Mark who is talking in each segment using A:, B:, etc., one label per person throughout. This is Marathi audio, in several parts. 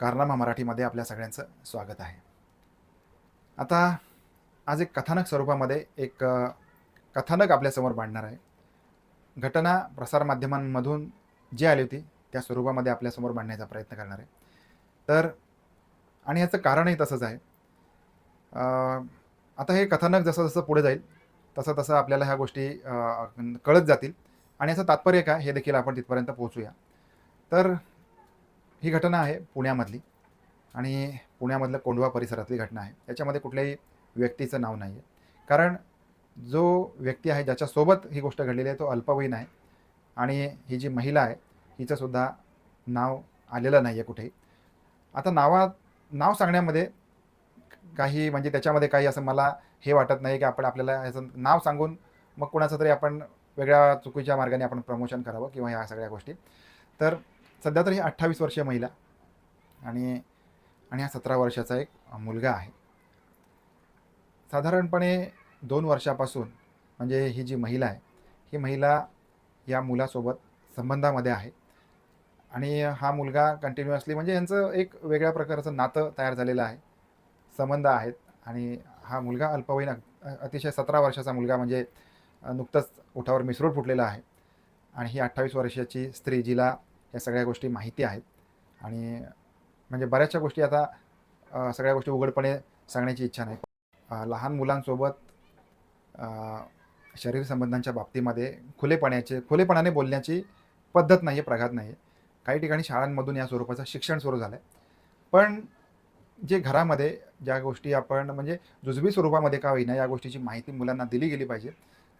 A: कारनामा मराठीमध्ये आपल्या सगळ्यांचं स्वागत आहे. आता आज एक कथानक स्वरूपामध्ये एक कथानक आपल्यासमोर मांडणार आहे. घटना प्रसारमाध्यमांमधून जी आली होती त्या स्वरूपामध्ये आपल्यासमोर मांडण्याचा प्रयत्न करणार आहे. तर आणि याचं कारणही तसंच आहे. आता हे कथानक जसं जसं पुढे जाईल तसं तसं आपल्याला ह्या गोष्टी कळत जातील. आणि याचं तात्पर्य काय हे देखील आपण तिथपर्यंत पोहोचूया. तर ही घटना आहे पुण्यामधली आणि पुण्यामधलं कोंढवा परिसरातली घटना आहे. याच्यामध्ये कुठल्याही व्यक्तीचं नाव नाही आहे कारण जो व्यक्ती आहे ज्याच्यासोबत ही गोष्ट घडलेली आहे तो अल्पवयीन आहे आणि ही जी महिला आहे हिचंसुद्धा नाव आलेलं नाही आहे कुठेही. आता नावा नाव सांगण्यामध्ये काही म्हणजे त्याच्यामध्ये काही असं मला हे वाटत नाही की आपण आपल्याला ह्याचं नाव सांगून मग कोणाचं तरी आपण वेगळ्या चुकीच्या मार्गाने आपण प्रमोशन करावं किंवा ह्या सगळ्या गोष्टी. तर सध्या तर ही अठ्ठावीस वर्षीय महिला आणि आणि हा सतरा वर्षाचा एक मुलगा आहे. साधारणपणे दोन वर्षापासून म्हणजे ही जी महिला आहे ही महिला या मुलासोबत संबंधामध्ये आहे. आणि हा मुलगा कंटिन्युअसली म्हणजे यांचं एक वेगळ्या प्रकारचं नातं तयार झालेलं आहे संबंध आहेत आणि हा मुलगा अल्पवयीन अतिशय सतरा वर्षाचा मुलगा म्हणजे नुकतंच उठावर मिसरूड फुटलेला आहे. आणि ही अठ्ठावीस वर्षाची स्त्री जिला या सगळ्या गोष्टी माहिती आहेत. आणि म्हणजे बऱ्याचशा गोष्टी आता सगळ्या गोष्टी उघडपणे सांगण्याची इच्छा नाही. लहान मुलांसोबत शरीर संबंधांच्या बाबतीमध्ये खुलेपणाचे खुलेपणाने बोलण्याची पद्धत नाही आहे प्रघात नाही आहे काही ठिकाणी शाळांमधून या स्वरूपाचं शिक्षण सुरू झालं आहे पण जे घरामध्ये ज्या गोष्टी आपण म्हणजे जुजबी स्वरूपामध्ये का होईना या गोष्टीची माहिती मुलांना दिली गेली पाहिजे.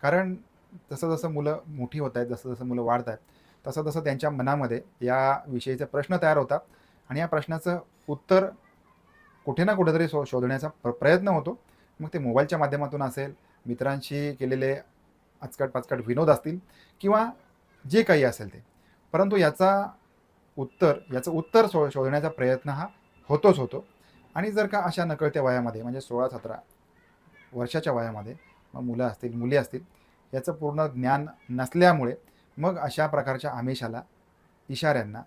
A: कारण जसं जसं मुलं मोठी होत आहेत जसं जसं मुलं वाढत आहेत तसं तसं त्यांच्या मनामध्ये या विषयीचे प्रश्न तयार होतात. आणि या प्रश्नाचं उत्तर कुठे ना कुठेतरी शो शोधण्याचा प्र प्रयत्न होतो. मग ते मोबाईलच्या माध्यमातून असेल मित्रांशी केलेले आचकट पाचकट विनोद असतील किंवा जे काही असेल ते. परंतु याचा उत्तर याचं उत्तर शो शोधण्याचा प्रयत्न हा होतोच होतो. आणि जर का अशा नकळत्या वयामध्ये म्हणजे सोळा सतरा वर्षाच्या वयामध्ये मग मुलं असतील मुली असतील याचं पूर्ण ज्ञान नसल्यामुळे मग अशा प्रकारच्या आमिषाला इशाऱ्यांना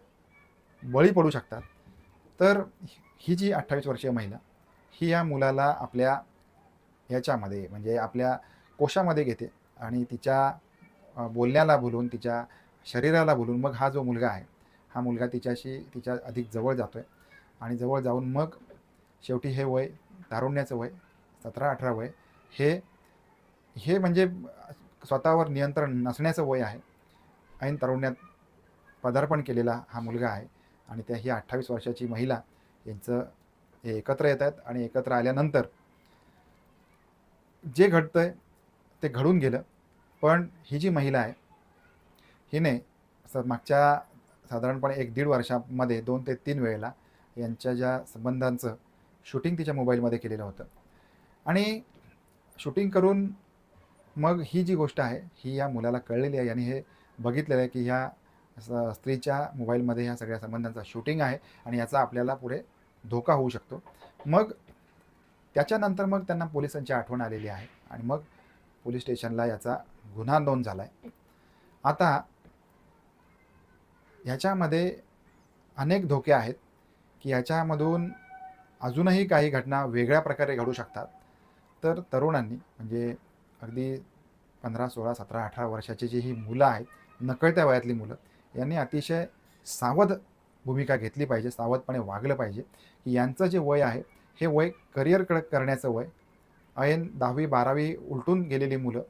A: बळी पडू शकतात. तर ही जी अठ्ठावीस वर्षीय महिला ही या मुलाला आपल्या ह्याच्यामध्ये म्हणजे आपल्या कोशामध्ये घेते आणि तिच्या बोलण्याला भुलून तिच्या शरीराला भुलून मग हा जो मुलगा आहे हा मुलगा तिच्याशी तिच्या अधिक जवळ जातो आहे आणि जवळ जाऊन मग शेवटी हे वय तारुण्याचं वय सतरा अठरा वय हे हे म्हणजे स्वतःवर नियंत्रण नसण्याचं वय आहे. ऐन तरुण्यात पदार्पण केलेला हा मुलगा आहे आणि त्या ही अठ्ठावीस वर्षाची महिला यांचं हे एकत्र येत आहेत आणि एकत्र आल्यानंतर जे घडतं आहे ते घडून गेलं. पण ही जी महिला आहे हिने स मागच्या साधारणपणे एक दीड वर्षामध्ये दोन ते तीन वेळेला यांच्या ज्या संबंधांचं शूटिंग तिच्या मोबाईलमध्ये केलेलं होतं. आणि शूटिंग करून मग ही जी गोष्ट आहे ही या मुलाला कळलेली आहे. आणि हे बघितलेलं आहे की ह्या स्त्रीच्या मोबाईलमध्ये ह्या सगळ्या संबंधांचा शूटिंग आहे आणि याचा आपल्याला पुढे धोका होऊ शकतो. मग त्याच्यानंतर मग त्यांना पोलिसांची आठवण आलेली आहे आणि मग पोलीस स्टेशनला याचा गुन्हा नोंद झाला आहे आता ह्याच्यामध्ये अनेक धोके आहेत की ह्याच्यामधून अजूनही काही घटना वेगळ्या प्रकारे घडू शकतात. तर तरुणांनी म्हणजे अगदी पंधरा सोळा सतरा अठरा वर्षाची जी ही मुलं आहेत नकळत्या वयातली मुलं यांनी अतिशय सावध भूमिका घेतली पाहिजे सावधपणे वागलं पाहिजे की यांचं जे वय आहे हे वय करिअरकडे करण्याचं वय. ऐन दहावी बारावी उलटून गेलेली मुलं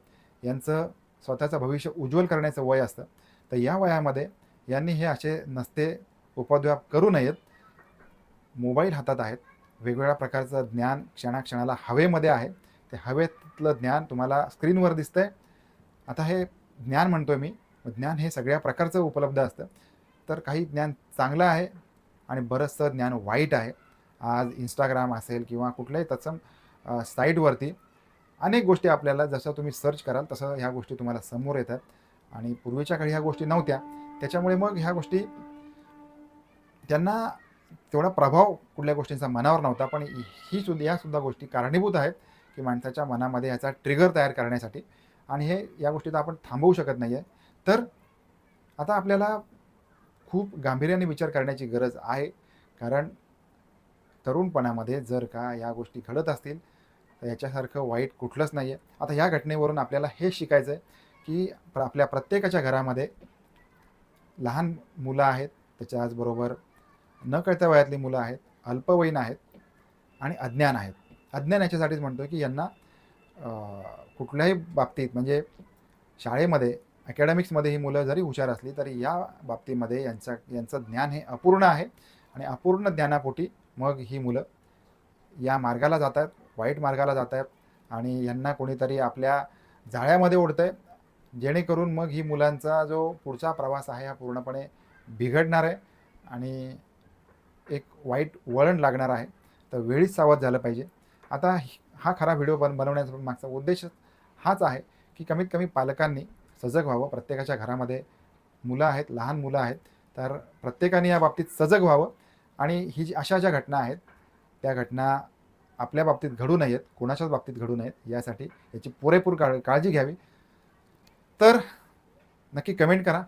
A: यांचं स्वतःचं भविष्य उज्ज्वल करण्याचं वय असतं. तर या वयामध्ये यांनी हे असे नसते उपद्व्याप करू नयेत. मोबाईल हातात आहेत. वेगवेगळ्या प्रकारचं ज्ञान क्षणाक्षणाला हवेमध्ये आहे. ते हवेतलं ज्ञान तुम्हाला स्क्रीनवर दिसतंय. आता हे ज्ञान म्हणतोय मी. ज्ञान हे सगळ्या प्रकारचं उपलब्ध असतं. तर काही ज्ञान चांगलं आहे आणि बरंचसं ज्ञान वाईट आहे. आज इंस्टाग्राम असेल किंवा कुठल्याही तत्सम साईटवरती अनेक गोष्टी आपल्याला जसं तुम्ही सर्च कराल तसं ह्या गोष्टी तुम्हाला समोर येतात. आणि पूर्वीच्या काळी ह्या गोष्टी नव्हत्या. त्याच्यामुळे मग ह्या गोष्टी त्यांना तेवढा प्रभाव कुठल्या गोष्टींचा मनावर नव्हता. पण ही सुद्धा या सुद्धा गोष्टी कारणीभूत आहेत की माणसाच्या मनामध्ये याचा ट्रिगर तयार करण्यासाठी. आणि हे या गोष्टी तर आपण थांबवू शकत नाही आहे तर आता आपल्याला खूप गांभीर्याने विचार करण्याची गरज आहे. कारण तरुणपणामध्ये जर का या गोष्टी घडत असतील तर याच्यासारखं वाईट कुठलंच नाही आहे आता ह्या घटनेवरून आपल्याला हे शिकायचं आहे की प्र आपल्या प्रत्येकाच्या घरामध्ये लहान मुलं आहेत. त्याच्याचबरोबर न कळत्या वयातली मुलं आहेत अल्पवयीन आहेत आणि अज्ञान आहेत. अज्ञान याच्यासाठीच म्हणतो की यांना कुठल्याही बाबतीत म्हणजे शाळेमध्ये अकॅडमिक्समध्ये ही मुलं जरी हुशार असली तरी या बाबतीमध्ये यांचा यांचं ज्ञान हे अपूर्ण आहे. आणि अपूर्ण ज्ञानापोटी मग ही मुलं या मार्गाला जात आहेत वाईट मार्गाला जात आहेत आणि यांना कोणीतरी आपल्या जाळ्यामध्ये ओढतं आहे जेणेकरून मग ही मुलांचा जो पुढचा प्रवास आहे हा पूर्णपणे बिघडणार आहे. आणि एक वाईट वळण लागणार आहे. तर वेळीच सावध झालं पाहिजे. आता हा खरा व्हिडिओ बन बनवण्याचा मागचा उद्देश हाच आहे की कमीत कमी पालकांनी सजग व्हावं. प्रत्येकाच्या घरामध्ये मुलं आहेत लहान मुलं आहेत. तर प्रत्येकाने या बाबतीत सजग व्हावं. आणि ही जी अशा ज्या घटना आहेत त्या घटना आपल्या बाबतीत घडू नयेत कोणाच्याच बाबतीत घडू नयेत यासाठी याची पुरेपूर काळ काळजी घ्यावी. तर नक्की कमेंट करा.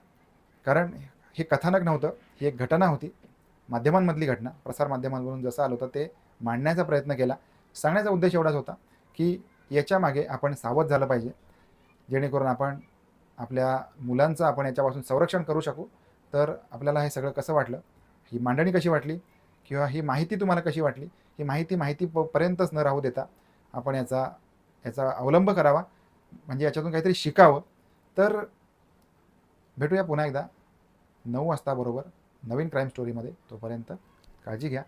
A: कारण हे कथानक नव्हतं ही एक घटना होती. माध्यमांमधली घटना प्रसारमाध्यमांवरून जसं आलं होतं ते मांडण्याचा प्रयत्न केला. सांगण्याचा उद्देश एवढाच होता की याच्यामागे आपण सावध झालं पाहिजे. जेणेकरून आपण आपल्या मुलांचं आपण याच्यापासून संरक्षण करू शकू. तर आपल्याला हे सगळं कसं वाटलं? ही मांडणी कशी वाटली? किंवा ही माहिती तुम्हाला कशी वाटली? ही माहिती माहिती प- पर्यंतच न राहू देता आपण याचा याचा अवलंब करावा. म्हणजे याच्यातून काहीतरी शिकावं. तर भेटूया पुन्हा एकदा. नऊ वाजता बरोबर नवीन क्राईम स्टोरीमध्ये तोपर्यंत काळजी घ्या.